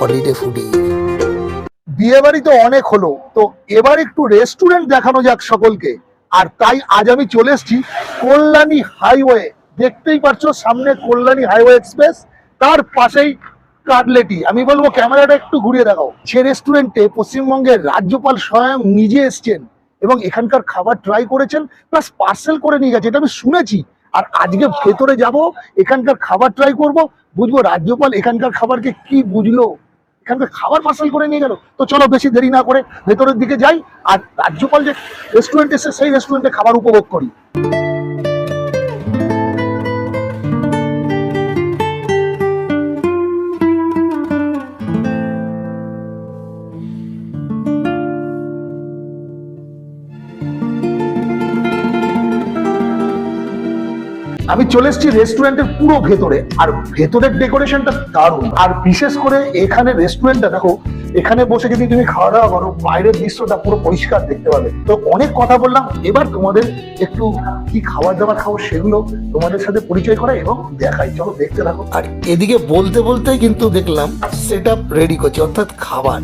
Holiday foodie বিয়ে বাড়ি তো অনেক হলো, তো এবার একটু রেস্টুরেন্ট দেখানো যাক সকলকে। আর তাই আজ আমি চলে এসেছি কল্যাণী হাইওয়ে দেখতেই পাচ্ছো সামনে কল্যাণী হাইওয়ে এক্সপ্রেস তার পাশেই কাটলেটি। আমি বলব ক্যামেরাটা একটু ঘুরিয়ে দেখাও। সে রেস্টুরেন্টে পশ্চিমবঙ্গের রাজ্যপাল স্বয়ং নিজে এসছেন এবং এখানকার খাবার ট্রাই করেছেন প্লাস পার্সেল করে নিয়ে গেছে, এটা আমি শুনেছি। আর আজকে ভেতরে যাব, এখানকার খাবার ট্রাই করব, বুঝব রাজ্যপাল এখানকার খাবারকে কি বুঝলো। এখানকার খাবার পার্সেল করে নিয়ে গেল? তো চলো বেশি দেরি না করে ভেতরের দিকে যাই আর রাজ্যপাল যে রেস্টুরেন্ট এসে সেই রেস্টুরেন্টে খাবার উপভোগ করি। আমি চলে এসেছি রেস্টুরেন্টের পুরো ভেতরে। আর ভেতরের ডেকোরেশনটা দারুণ। আর বিশেষ করে এখানে রেস্টুরেন্টটা দেখো, এখানে বসে যদি তুমি খাওয়া দাওয়া করো, বাইরের দৃশ্যটা পুরো পরিষ্কার দেখতে পাবে। তো অনেক কথা বললাম, এবার তোমাদের একটু কি খাবার দাবার খাব সেগুলো তোমাদের সাথে পরিচয় করা এবং দেখাই। চলো দেখতে থাকো। আর এদিকে বলতে বলতে কিন্তু দেখলাম সেট আপ রেডি করছে, অর্থাৎ খাবার।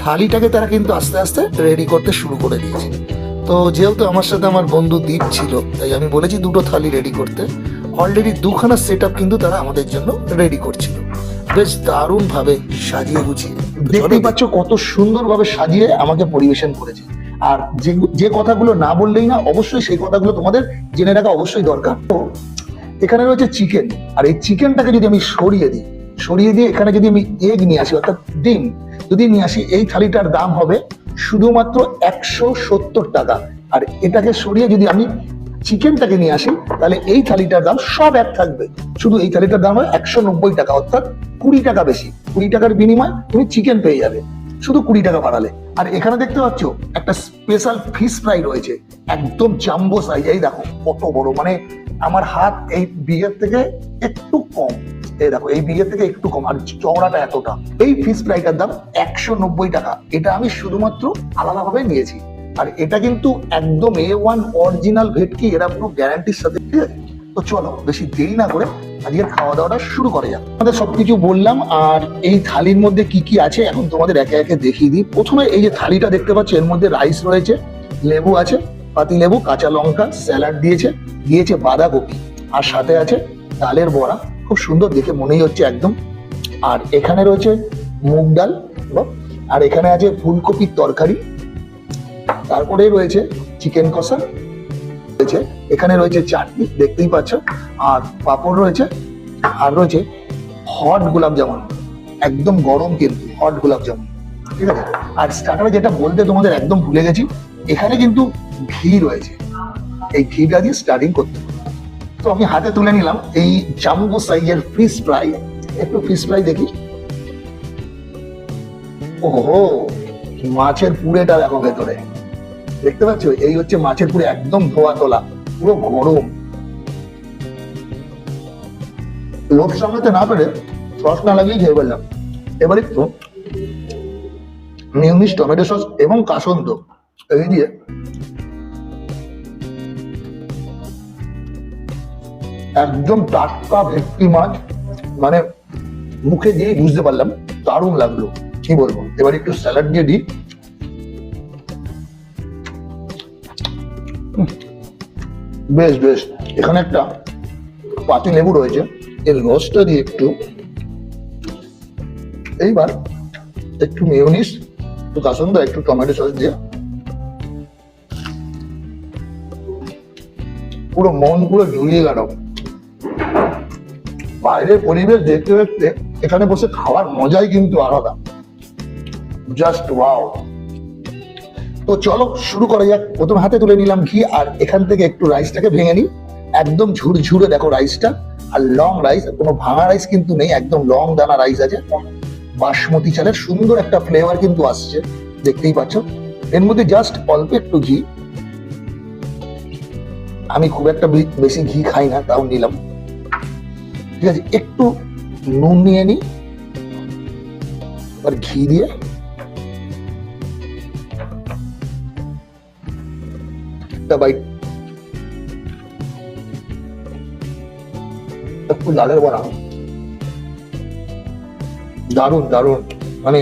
থালিটাকে তারা কিন্তু আস্তে আস্তে রেডি করতে শুরু করে দিয়েছে। তো যেহেতু আমার সাথে আমার বন্ধু দীপ ছিল তাই আমি বলেছি দুটো থালি রেডি করতে। অলরেডি দুখানা সেট আপ কিন্তু তারা আমাদের জন্য রেডি করছিল। বেশ দারুণ ভাবে সাজিয়ে গুছিয়ে। দেখতেই পাচ্ছ কত সুন্দরভাবে সাজিয়ে আমাকে পরিবেশন করেছে। আর যে যে কথাগুলো না বললেই না অবশ্যই সেই কথাগুলো তোমাদের জেনে রাখা অবশ্যই দরকার। তো এখানে রয়েছে চিকেন আর এই চিকেনটাকে যদি আমি সরিয়ে দিই সরিয়ে দিয়ে এখানে যদি আমি এগ নিয়ে আসি অর্থাৎ ডিম যদি নিয়ে আসি এই থালিটার দাম হবে শুধুমাত্র একশো সত্তর টাকা। আর এটাকে সরিয়ে যদি আমি চিকেনটাকে নিয়ে আসি, তাহলে এই থালিটার দাম সব এক থাকবে। শুধু এই থালিটার দাম হয় একশো নব্বই টাকা, অর্থাৎ কুড়ি টাকা বেশি। কুড়ি টাকার বিনিময় তুমি চিকেন পেয়ে যাবে। শুধু কুড়ি টাকা বাড়ালে। আর এখানে দেখতে পাচ্ছ, একটা স্পেশাল ফিশ ফ্রাই রয়েছে। একদম জাম্বো সাইজ এই দেখো, কত বড়। মানে আমার হাত এই বিয়ের থেকে একটু কম। এই দেখো, এই বিয়ের থেকে একটু কম, আর চওড়াটা এতটা। এই ফিশ ফ্রাইটার দাম একশো নব্বই টাকা। এটা আমি শুধুমাত্র আলাদাভাবে নিয়েছি। আর এটা কিন্তু একদম এ ওয়ান অরিজিনাল ভেটকি, এরা পুরো গ্যারান্টির সাথে, ঠিক আছে? তো চলো, বেশি দেরি না করে আজকের খাওয়া দাওয়াটা শুরু করে যাক। আমাদের সবকিছু বললাম, আর এই থালির মধ্যে কি কি আছে, এখন তোমাদের একে একে দেখিয়ে দিই। প্রথমে এই যে থালিটা দেখতে পাচ্ছ, এর মধ্যে রাইস রয়েছে, লেবু আছে পাতি লেবু কাঁচা লঙ্কা স্যালাড দিয়েছে দিয়েছে বাঁধাকপি, আর সাথে আছে ডালের বড়া। খুব সুন্দর দেখে মনেই হচ্ছে একদম। আর এখানে রয়েছে মুগ ডাল আর এখানে আছে ফুলকপির তরকারি। তারপরে রয়েছে চিকেন কষা রয়েছে। এখানে রয়েছে চাটনি, দেখতেই পাচ্ছ। আর পাঁপড় রয়েছে, আর রয়েছে হট গোলাপ জামুন একদম গরম কিন্তু, হট গোলাপ জামুন ঠিক আছে? আর স্টার্টারে যেটা বলতে তোমাদের একদম ভুলে গেছি, এখানে কিন্তু ঘি রয়েছে। এই ঘিটা দিয়ে স্টার্টিং করতে হবে। তো আমি হাতে তুলে নিলাম। এই জাম্বো সাইজের ফিশ ফ্রাই একটু ফিশ ফ্রাই দেখি। ওহো, মাছের পুরেটা দেখো ভেতরে। দেখতে পাচ্ছ? এই হচ্ছে মাছের পুরে একদম ধোয়া তোলা, পুরো গরম। লোভ সামলাতে না পেরে সস না লাগিয়ে খেয়ে বললাম এবার একটু মিউনিস টমেটো সস এবং কাসন্দ। এই দিয়ে একদম টাটকা ভেটকি মাছ মানে মুখে দিয়ে বুঝতে পারলাম, দারুণ লাগল। কি বলব? এবার একটু স্যালাড দিয়ে দিই। বেশ বেশ। এখানে একটা পাতি লেবু রয়েছে। এর রসটা দিয়ে একটু। এইবার একটু মেয়োনিস, একটু কাসন্দ, একটু টমেটো সস দিয়ে। পুরো মন পুরো জুড়িয়ে গেল। বাইরের পরিবেশ দেখতে দেখতে এখানে বসে খাওয়ার মজাই কিন্তু আলাদা। জাস্ট ওয়াও তো চলো, শুরু করা যাক। প্রথম হাতে তুলে নিলাম ঘি, আর এখান থেকে একটু রাইসটাকে ভেঙে নিই। একদম ঝুরঝুরে দেখো রাইসটা আর লং রাইস কোনো ভাঙা রাইস কিন্তু নেই, একদম লং দানা রাইস আছে। বাসমতি চালের সুন্দর একটা ফ্লেভার কিন্তু আসছে, দেখতেই পাচ্ছ। এর মধ্যে জাস্ট অল্প একটু ঘি। আমি খুব একটা বেশি ঘি খাই না, তাও নিলাম। ঠিক আছে, একটু নুন নিয়ে নিই, এবার ঘি দিয়ে। একটু লালের বড়া মানে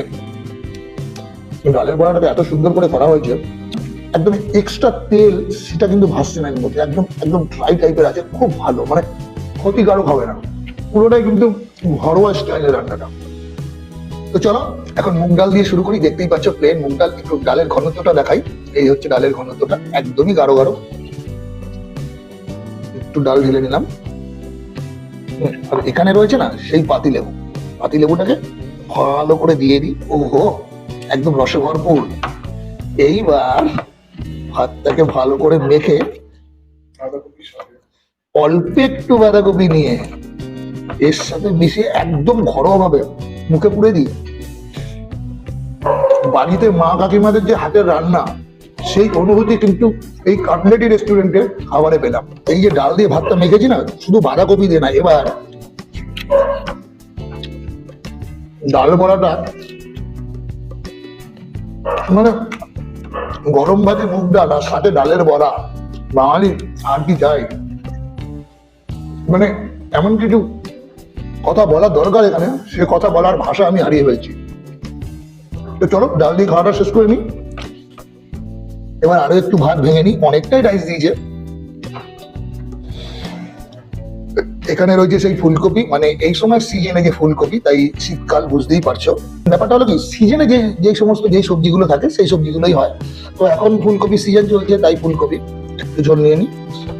ডালের বড়াটা এত সুন্দর করে করা হয়েছে, একদম এক্সট্রা তেল, সেটা কিন্তু ভাসছে না এর মধ্যে, একদম একদম ড্রাই টাইপের আছে, খুব ভালো মানে ক্ষতিকারক হবে না। পুরোটাই কিন্তু ঘরোয়া স্টাইলের রান্নাটা। তো চলো, এখন মুগ ডাল দিয়ে শুরু করি। দেখতেই পাচ্ছ প্লেন মুগ ডাল, একটু ডালের ঘনত্বটা দেখাই। এই হচ্ছে ডালের ঘনত্বটা, একদমই গাঢ় গাঢ়। একটু ডাল ঢেলে নিলাম। আর এখানে রয়েছে না, সেই পাতি লেবু। পাতি লেবুটাকে ভালো করে দিয়ে দিই। ওহো, একদম রসে ভরপুর এইবার ভাতটাকে ভালো করে মেখে অল্প একটু বাঁধাকপি নিয়ে এর সাথে মিশিয়ে একদম ঘরোয়া ভাবে মুখে পুড়ে দিই। বাড়িতে মা কাকিমাদের যে হাতের রান্না, সেই অনুভূতি কিন্তু এই কাটলেটি রেস্টুরেন্টে খাবারে পেলাম। এই যে ডাল দিয়ে ভাতটা মেখেছি না, শুধু বাঁধাকপি দিয়ে না, এবার ডাল বড়াটা মানে গরম ভাতে মুগ ডাল আর সাথে ডালের বড়া বাঙালি আর কি চাই? মানে এমন কিছু কথা বলার দরকার এখানে, সে কথা বলার ভাষা আমি হারিয়ে ফেলছি। তো চলো, ডাল দিয়ে খাওয়াটা শেষ করে নিই এবার আরও একটু ভাত ভেঙে নিই অনেকটাই রাইস দিয়েছে। এখানে রয়েছে সেই ফুলকপি মানে এই সময় সিজনে যে ফুলকপি, তাই শীতকাল বুঝতেই পারছ। ব্যাপারটা হলো কি সিজনে যে যে সমস্ত, যে সবজিগুলো থাকে, সেই সবজিগুলোই হয়। তো এখন ফুলকপি সিজন চলছে, তাই ফুলকপি একটু ঝোল নিয়ে নিই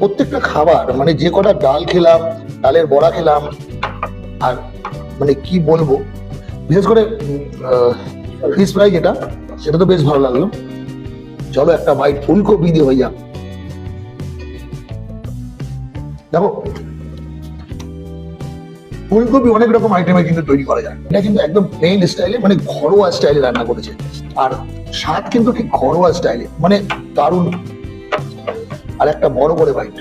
প্রত্যেকটা খাবার মানে যে কটা ডাল খেলাম, ডালের বড়া খেলাম আর মানে কি বলব? বিশেষ করে ফিশ ফ্রাই যেটা, সেটা তো বেশ ভালো লাগল। চলো একটা বাইট ফুলকপি দিয়ে হয়ে যাক। দেখো, ফুলকপি অনেক রকম আইটেমে কিন্তু তৈরি করা যায়। এটা কিন্তু একদম প্লেন স্টাইলে মানে ঘরোয়া স্টাইলে রান্না করেছে। আর স্বাদ কিন্তু ঠিক ঘরোয়া স্টাইলে মানে দারুণ। আর একটা বড় করে বাইট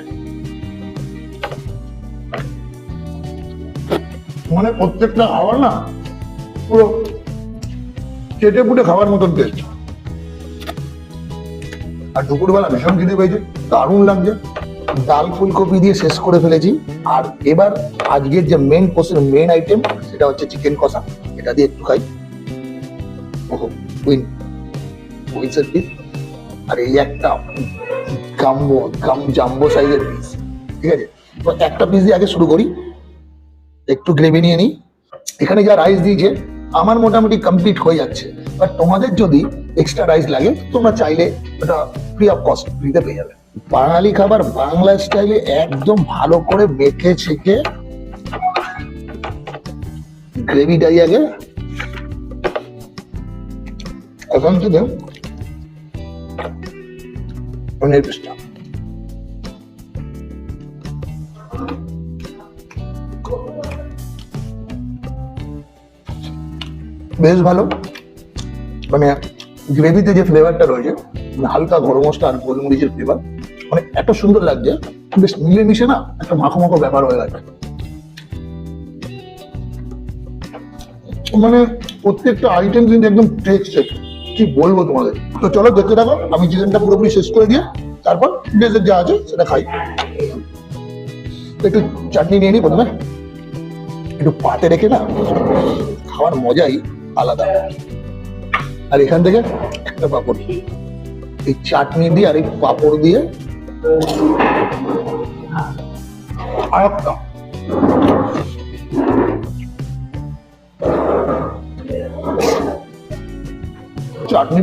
মানে প্রত্যেকটা খাবার না পুরো চেটে পুটে খাবার মতন টেস্ট আর দুপুরবেলা ভীষণ খিদে পেয়েছে, দারুণ লাগছে। ডাল ফুলকপি দিয়ে শেষ করে ফেলেছি। আর এবার আজকের যে মেন কোর্সের মেন আইটেম সেটা হচ্ছে চিকেন কষা। এটা দিয়ে একটু খাই। আর এই একটা গাম্বো, গাম জাম্বো সাইজের পিস ঠিক আছে? তো একটা পিস দিয়ে আগে শুরু করি। একটু গ্রেভি নিয়ে নিই। এখানে যা রাইস দিয়েছে, আমার মোটামুটি কমপ্লিট হয়ে যাচ্ছে। বাট তোমাদের যদি এক্সট্রা রাইস লাগে, তোমরা চাইলে ওটা ফ্রি অফ কস্ট ফ্রিতে পেয়ে যাবে। বাঙালি খাবার বাংলা স্টাইলে একদম ভালো করে মেখে ছেঁকে গ্রেভিটাই আগে এখন থেকে পনির পিসটা বেশ ভালো। মানে গ্রেভিতে যে ফ্লেভারটা রয়েছে মানে হালকা গরম মশলা আর গোলমরিচের ফ্লেভার মানে এত সুন্দর লাগছে, বেশ মিলেমিশে না একটা মাখো মাখো ব্যাপার হয়ে গেছে। মানে প্রত্যেকটা আইটেম কিন্তু একদম টেস্টেড কি বলব তোমাদের? তো চলো দেখতে থাকো, আমি চিকেনটা পুরোপুরি শেষ করে দিয়ে তারপর ডেজার্ট যা আছে সেটা খাই। একটু চাটনি নিয়ে নিই প্রথমে। একটু পাতে রেখে না, খাওয়ার মজাই আলাদা। আর এখান থেকে একটা পাপড়। এই চাটনি দিয়ে আর এই পাপড় দিয়ে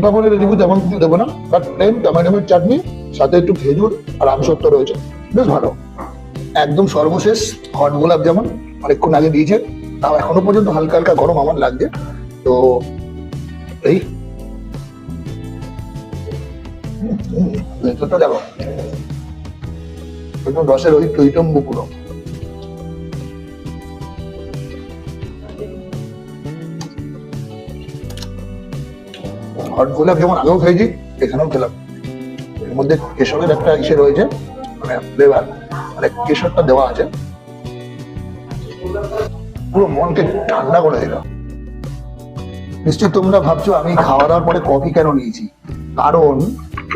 পাপড়ের রিভিউ তেমন কিছু দেবো না বাট প্লেন টমেটোমের চাটনি, সাথে একটু খেজুর আর আমসত্ব রয়েছে। বেশ ভালো। একদম সর্বশেষ হট গোলাপ যেমন অনেকক্ষণ আগে দিয়েছে তাও এখনও পর্যন্ত হালকা হালকা গরম আমার লাগছে। তো, এই। রসের ওই টইটম্বু পুরো হট গোলাপ যেমন আগেও খেয়েছি, এখানেও খেলাম। এর মধ্যে কেশরের একটা ইসে রয়েছে মানে ফ্লেভার মানে কেশরটা দেওয়া আছে। পুরো মনকে ঠান্ডা করে দিল। নিশ্চয়ই তোমরা ভাবছ আমি খাওয়া দাওয়ার পরে কফি কেন নিয়েছি? কারণ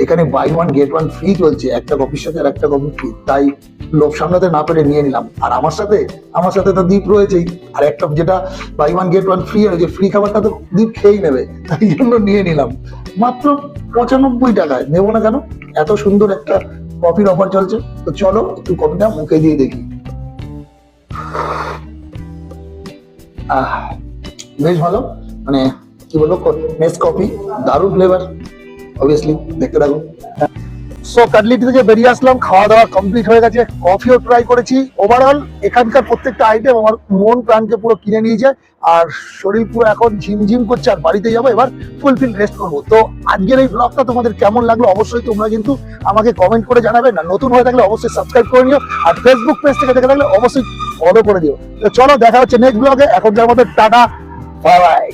এখানে buy one get one free চলছে, একটা কফির সাথে আর একটা কফি ফ্রি তাই লোভ সামলাতে না পেরে নিয়ে নিলাম। আর আমার সাথে আমার সাথে তো দ্বীপ রয়েছেই। আর একটা যেটা buy one get one free যে ফ্রি খাবারটা তো দ্বীপ খেয়েই নেবে, তাই জন্য নিয়ে নিলাম। মাত্র পঁচানব্বই টাকায়। নেব না কেন? এত সুন্দর একটা কফির অফার চলছে। তো চলো, একটু কফিটা মুখে দিয়ে দেখি। আহ, বেশ ভালো। মানে কি বলব নেস কফি দারুণ ফ্লেভার অবভিয়াসলি দেখতে থাকুন। সো কাটলিটি থেকে বেরিয়ে আসলাম, খাওয়া দাওয়া কমপ্লিট হয়ে গেছে কফিও ট্রাই করেছি। ওভারঅল এখানকার প্রত্যেকটা আইটেম আমার মন প্রাণকে পুরো কিনে নিয়েছে, আর শরীর পুরো এখন ঝিমঝিম করছে, আর বাড়িতে যাব, এবার ফুলফিল রেস্ট করব। তো, আজকের এই ব্লগটা তোমাদের কেমন লাগল, অবশ্যই তোমরা কিন্তু আমাকে কমেন্ট করে জানাবে, না নতুন হয়ে থাকলে অবশ্যই সাবস্ক্রাইব করে নিও, আর ফেসবুক পেজ থেকে দেখে থাকলে অবশ্যই ফলো করে দিও। তো, চলো, দেখা হচ্ছে নেক্সট ব্লগে এখন যার মধ্যে টাটা বাই